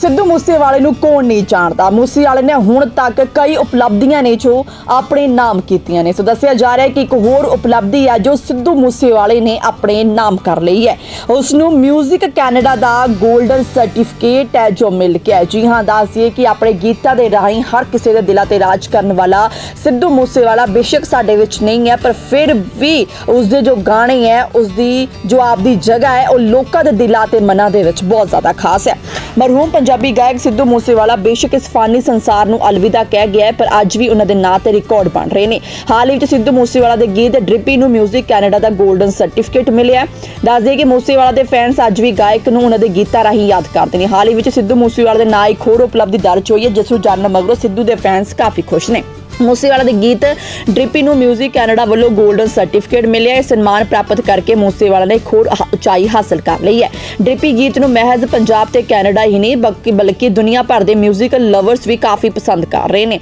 ਸਿੱਧੂ ਮੂਸੇਵਾਲੇ ਨੂੰ ਕੌਣ ਨਹੀਂ ਜਾਣਦਾ? ਮੂਸੇਵਾਲੇ ਨੇ ਹੁਣ ਤੱਕ ਕਈ ਉਪਲਬਧੀਆਂ ਨੇ ਜੋ ਆਪਣੇ ਨਾਮ ਕੀਤੀਆਂ ਨੇ। ਸੋ ਦੱਸਿਆ ਜਾ ਰਿਹਾ ਹੈ ਕਿ ਇੱਕ ਹੋਰ ਉਪਲਬਧੀ ਹੈ ਜੋ ਸਿੱਧੂ ਮੂਸੇਵਾਲੇ ਨੇ ਆਪਣੇ ਨਾਮ ਕਰ ਲਈ ਹੈ। ਉਸ ਨੂੰ 뮤직 ਕੈਨੇਡਾ ਦਾ 골ਡਨ ਸਰਟੀਫਿਕੇਟ ਹੈ ਜੋ ਮਿਲ ਗਿਆ ਜੀ ਹਾਂ ਦੱਸਿਏ ਕਿ ਆਪਣੇ ਗੀਤਾਂ ਦੇ ਰਾਹੀਂ ਹਰ ਕਿਸੇ ਦੇ ਦਿਲਾਂ ਤੇ ਰਾਜ ਕਰਨ ਵਾਲਾ ਸਿੱਧੂ ਮੂਸੇਵਾਲਾ ਬੇਸ਼ੱਕ ਸਾਡੇ ਵਿੱਚ ਨਹੀਂ ਹੈ, ਪਰ ਫਿਰ ਵੀ ਉਸ ਦੇ ਜੋ ਗਾਣੇ ਹੈ ਉਸ ਦੀ ਜੋ ਆਪਦੀ ਜਗ੍ਹਾ ਹੈ, ਉਹ ਲੋਕਾਂ ਦੇ ਦਿਲਾਂ ਤੇ ਮਨਾਂ ਦੇ ਵਿੱਚ ਬਹੁਤ ਜ਼ਿਆਦਾ ਖਾਸ ਹੈ। ਮਰਹੂਮ ਪੰਜਾਬੀ ਗਾਇਕ ਸਿੱਧੂ ਮੂਸੇਵਾਲਾ ਬੇਸ਼ੱਕ ਇਸ ਫਾਨੀ ਸੰਸਾਰ ਨੂੰ ਅਲਵਿਦਾ ਕਹਿ ਗਿਆ ਪਰ ਅੱਜ ਵੀ ਉਹਨਾਂ ਦੇ ਨਾਂ ਤੇ ਰਿਕਾਰਡ ਬਣ ਰਹੇ ਨੇ। ਹਾਲ ਹੀ ਵਿੱਚ ਸਿੱਧੂ ਮੂਸੇਵਾਲਾ ਦੇ ਗੀਤ ਡ੍ਰਿਪੀ ਨੂੰ 뮤직 ਕੈਨੇਡਾ ਦਾ 골ਡਨ ਸਰਟੀਫਿਕੇਟ ਮਿਲਿਆ ਦੱਸ ਦੇ ਕਿ ਮੂਸੇਵਾਲਾ ਦੇ ਫੈਨਸ ਅੱਜ ਵੀ ਗਾਇਕ ਨੂੰ ਉਹਨਾਂ ਦੇ ਗੀਤਾਂ ਰਾਹੀਂ ਯਾਦ ਕਰਦੇ ਨੇ। ਹਾਲ ਹੀ ਵਿੱਚ ਸਿੱਧੂ ਮੂਸੇਵਾਲਾ ਦੇ ਨਾਂ ਇੱਕ ਹੋਰ ਉਪਲਬਧੀ ਦਰਜ ਹੋਈ ਹੈ, ਜਿਸ ਨੂੰ ਜਾਣਨ ਮਗਰੋਂ ਸਿੱਧੂ ਦੇ ਫੈਨਸ ਕਾਫੀ ਖੁਸ਼ ਨੇ। ਮੂਸੇਵਾਲਾ ਦੇ ਗੀਤ ਡ੍ਰਿਪੀ ਨੂੰ 뮤직 ਕੈਨੇਡਾ ਵੱਲੋਂ 골ਡਨ ਸਰਟੀਫਿਕੇਟ ਮਿਲਿਆ ਇਹ ਸਨਮਾਨ ਪ੍ਰਾਪਤ ਕਰਕੇ ਮੂਸੇਵਾਲਾ ਨੇ ਖੋਰ ਉਚਾਈ ਹਾਸਲ ਕਰ ਲਈ ਹੈ। ਡ੍ਰਿਪੀ ਗੀਤ ਨੂੰ ਮਹਿਜ਼ ਪੰਜਾਬ ਤੇ ਕੈਨੇਡਾ ਹੀ ਨਹੀਂ, ਬਲਕਿ ਬਲਕਿ ਦੁਨੀਆ ਭਰ ਦੇ 뮤직 ਲਵਰਸ ਵੀ ਕਾਫੀ ਪਸੰਦ ਕਰ ਰਹੇ ਨੇ।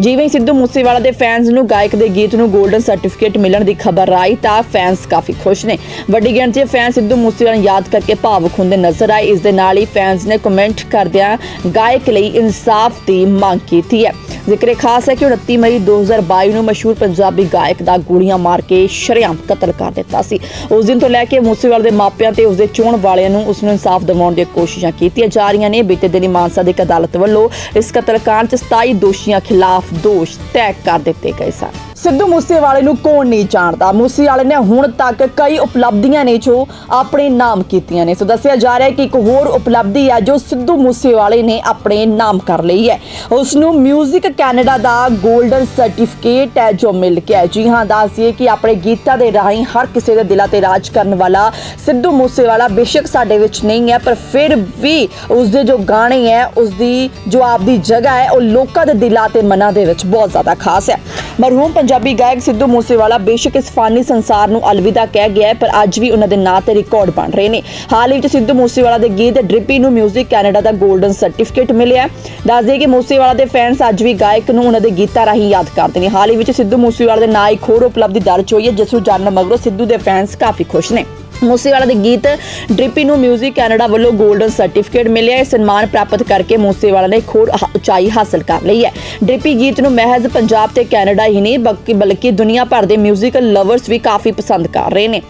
ਜਿਵੇਂ ਸਿੱਧੂ ਮੂਸੇਵਾਲਾ ਦੇ ਫੈਨਸ ਨੂੰ ਗਾਇਕ ਦੇ ਗੀਤ ਨੂੰ 골ਡਨ ਸਰਟੀਫਿਕੇਟ ਮਿਲਣ ਦੀ ਖਬਰ ਆਈ ਤਾਂ ਫੈਨਸ ਕਾਫੀ ਖੁਸ਼ ਨੇ। ਵੱਡੀ ਗਿਣਤੀ ਫੈਨ ਸਿੱਧੂ ਮੂਸੇਵਾਲਾ ਨੂੰ ਯਾਦ ਕਰਕੇ ਭਾਵੁਕ ਹੁੰਦੇ ਨਜ਼ਰ ਆਏ। ਇਸ ਦੇ ਨਾਲ ਹੀ ਫੈਨਸ ਨੇ ਕਮੈਂਟ ਕਰਦਿਆਂ ਗਾਇਕ ਲਈ ਇਨਸਾਫ ਦੀ ਮੰਗ ਕੀਤੀ ਹੈ। ਜ਼ਿਕਰ ਖਾਸ ਹੈ ਕਿ 29 ਮਈ 2022 ਨੂੰ ਮਸ਼ਹੂਰ ਪੰਜਾਬੀ ਗਾਇਕ ਦਾ ਗੋਲੀਆਂ ਮਾਰ ਕੇ ਸ਼ਰੇਆਮ ਕਤਲ ਕਰ ਦਿੱਤਾ ਸੀ। ਉਸ ਦਿਨ ਤੋਂ ਲੈ ਕੇ ਮੂਸੇਵਾਲੇ ਦੇ ਮਾਪਿਆਂ ਤੇ ਉਸਦੇ ਚੋਣ ਵਾਲਿਆਂ ਨੂੰ ਉਸ ਨੂੰ ਇਨਸਾਫ ਦਿਵਾਉਣ ਦੀਆਂ ਕੋਸ਼ਿਸ਼ਾਂ ਕੀਤੀਆਂ ਜਾ ਰਹੀਆਂ ਨੇ। ਬੀਤੇ ਦਿਨੀ ਮਾਨਸਾ ਦੀ ਇੱਕ ਅਦਾਲਤ ਵੱਲੋਂ ਇਸ ਕਤਲकांड 'ਚ 27 ਦੋਸ਼ੀਆਂ ਖਿਲਾਫ ਦੋਸ਼ ਤੈਅ ਕਰ ਦਿੱਤੇ ਗਏ ਸਨ। ਸਿੱਧੂ ਮੂਸੇਵਾਲੇ ਨੂੰ ਕੌਣ ਨਹੀਂ ਜਾਣਦਾ? ਮੂਸੇਵਾਲੇ ਨੇ ਹੁਣ ਤੱਕ ਕਈ ਉਪਲਬਧੀਆਂ ਨੇ ਜੋ ਆਪਣੇ ਨਾਮ ਕੀਤੀਆਂ ਨੇ। ਸੋ ਦੱਸਿਆ ਜਾ ਰਿਹਾ ਹੈ ਕਿ ਇੱਕ ਹੋਰ ਉਪਲਬਧੀ ਹੈ ਜੋ ਸਿੱਧੂ ਮੂਸੇਵਾਲੇ ਨੇ ਆਪਣੇ ਨਾਮ ਕਰ ਲਈ ਹੈ। ਉਸ ਨੂੰ 뮤직 ਕੈਨੇਡਾ ਦਾ 골ਡਨ ਸਰਟੀਫਿਕੇਟ ਹੈ ਜੋ ਮਿਲ ਕੇ ਗਿਆ ਜੀ ਹਾਂ ਦੱਸਿਏ ਕਿ ਆਪਣੇ ਗੀਤਾਂ ਦੇ ਰਾਹੀਂ ਹਰ ਕਿਸੇ ਦੇ ਦਿਲਾਂ ਤੇ ਰਾਜ ਕਰਨ ਵਾਲਾ ਸਿੱਧੂ ਮੂਸੇਵਾਲਾ ਬੇਸ਼ੱਕ ਸਾਡੇ ਵਿੱਚ ਨਹੀਂ ਹੈ, ਪਰ ਫਿਰ ਵੀ ਉਸ ਦੇ ਜੋ ਗਾਣੇ ਹੈ ਉਸ ਦੀ ਜੋ ਆਪਦੀ ਜਗ੍ਹਾ ਹੈ, ਉਹ ਲੋਕਾਂ ਦੇ ਦਿਲਾਂ ਤੇ ਮਨਾਂ ਦੇ ਵਿੱਚ ਬਹੁਤ ਜ਼ਿਆਦਾ ਖਾਸ ਹੈ। ਮਰਹੂਮ ਪੰਜਾਬੀ ਗਾਇਕ ਸਿੱਧੂ ਮੂਸੇਵਾਲਾ ਬੇਸ਼ੱਕ ਇਸ ਫਾਨੀ ਸੰਸਾਰ ਨੂੰ ਅਲਵਿਦਾ ਕਹਿ ਗਿਆ ਪਰ ਅੱਜ ਵੀ ਉਹਨਾਂ ਦੇ ਨਾਂ ਤੇ ਰਿਕਾਰਡ ਬਣ ਰਹੇ ਨੇ। ਹਾਲ ਹੀ ਵਿੱਚ ਸਿੱਧੂ ਮੂਸੇਵਾਲਾ ਦੇ ਗੀਤ ਡ੍ਰਿਪੀ ਨੂੰ 뮤직 ਕੈਨੇਡਾ ਦਾ 골ਡਨ ਸਰਟੀਫਿਕੇਟ ਮਿਲਿਆ ਦੱਸ ਦਈਏ ਕਿ ਮੂਸੇਵਾਲਾ ਦੇ ਫੈਨਸ ਅੱਜ ਵੀ ਗਾਇਕ ਨੂੰ ਉਹਨਾਂ ਦੇ ਗੀਤਾਂ ਰਾਹੀਂ ਯਾਦ ਕਰਦੇ ਨੇ। ਹਾਲ ਹੀ ਵਿੱਚ ਸਿੱਧੂ ਮੂਸੇਵਾਲਾ ਦੇ ਨਾਂ ਇੱਕ ਹੋਰ ਉਪਲਬਧੀ ਦਰਜ ਹੋਈ ਹੈ, ਜਿਸ ਨੂੰ ਜਾਣਨ ਮਗਰੋਂ ਸਿੱਧੂ ਦੇ ਫੈਨਸ ਕਾਫੀ ਖੁਸ਼ ਨੇ। ਮੂਸੇਵਾਲਾ ਦੇ ਗੀਤ ਡ੍ਰਿਪੀ ਨੂੰ 뮤직 ਕੈਨੇਡਾ ਵੱਲੋਂ 골ਡਨ ਸਰਟੀਫਿਕੇਟ ਮਿਲਿਆ ਹੈ। ਸਨਮਾਨ ਪ੍ਰਾਪਤ ਕਰਕੇ ਮੂਸੇਵਾਲਾ ਨੇ ਖੋਰ ਉਚਾਈ ਹਾਸਲ ਕਰ ਲਈ ਹੈ। ਡ੍ਰਿਪੀ ਗੀਤ ਨੂੰ ਮਹਿਜ਼ ਪੰਜਾਬ ਤੇ ਕੈਨੇਡਾ ਹੀ ਨਹੀਂ, ਬਲਕਿ ਬਲਕਿ ਦੁਨੀਆ ਭਰ ਦੇ 뮤직 ਲਵਰਸ ਵੀ ਕਾਫੀ ਪਸੰਦ ਕਰ ਰਹੇ ਨੇ।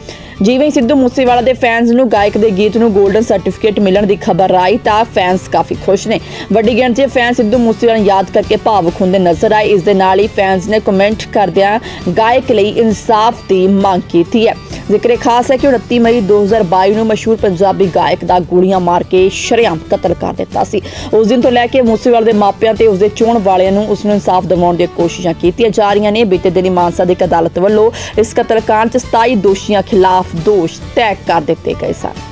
ਜਿਵੇਂ ਸਿੱਧੂ ਮੂਸੇਵਾਲਾ ਦੇ ਫੈਨਸ ਨੂੰ ਗਾਇਕ ਦੇ ਗੀਤ ਨੂੰ 골ਡਨ ਸਰਟੀਫਿਕੇਟ ਮਿਲਣ ਦੀ ਖਬਰ ਆਈ ਤਾਂ ਫੈਨਸ ਕਾਫੀ ਖੁਸ਼ ਨੇ। ਵੱਡੀ ਗਿਣਤੀ ਫੈਨ ਸਿੱਧੂ ਮੂਸੇਵਾਲਾ ਨੂੰ ਯਾਦ ਕਰਕੇ ਭਾਵੁਕ ਹੁੰਦੇ ਨਜ਼ਰ ਆਏ। ਇਸ ਦੇ ਨਾਲ ਹੀ ਫੈਨਸ ਨੇ ਕਮੈਂਟ ਕਰਦਿਆਂ ਗਾਇਕ ਲਈ ਇਨਸਾਫ ਦੀ ਮੰਗ ਕੀਤੀ ਹੈ। ਜ਼ਿਕਰ ਖਾਸ ਹੈ ਕਿ 29 ਮਈ 2022 ਨੂੰ ਮਸ਼ਹੂਰ ਪੰਜਾਬੀ ਗਾਇਕ ਦਾ ਗੋਲੀਆਂ ਮਾਰ ਕੇ ਸ਼ਰੇਆਮ ਕਤਲ ਕਰ ਦਿੱਤਾ ਸੀ। ਉਸ ਦਿਨ ਤੋਂ ਲੈ ਕੇ ਮੂਸੇਵਾਲੇ ਦੇ ਮਾਪਿਆਂ ਤੇ ਉਸਦੇ ਚੋਣ ਵਾਲਿਆਂ ਨੂੰ ਉਸ ਨੂੰ ਇਨਸਾਫ ਦਿਵਾਉਣ ਦੀਆਂ ਕੋਸ਼ਿਸ਼ਾਂ ਕੀਤੀਆਂ ਜਾ ਰਹੀਆਂ ਨੇ। ਬੀਤੇ ਦਿਨੀ ਮਾਨਸਾ ਦੀ ਇੱਕ ਅਦਾਲਤ ਵੱਲੋਂ ਇਸ ਕਤਲकांड 'ਚ 27 ਦੋਸ਼ੀਆਂ ਖਿਲਾਫ ਦੋਸ਼ ਤੈਅ ਕਰ ਦਿੱਤੇ ਗਏ ਸਨ।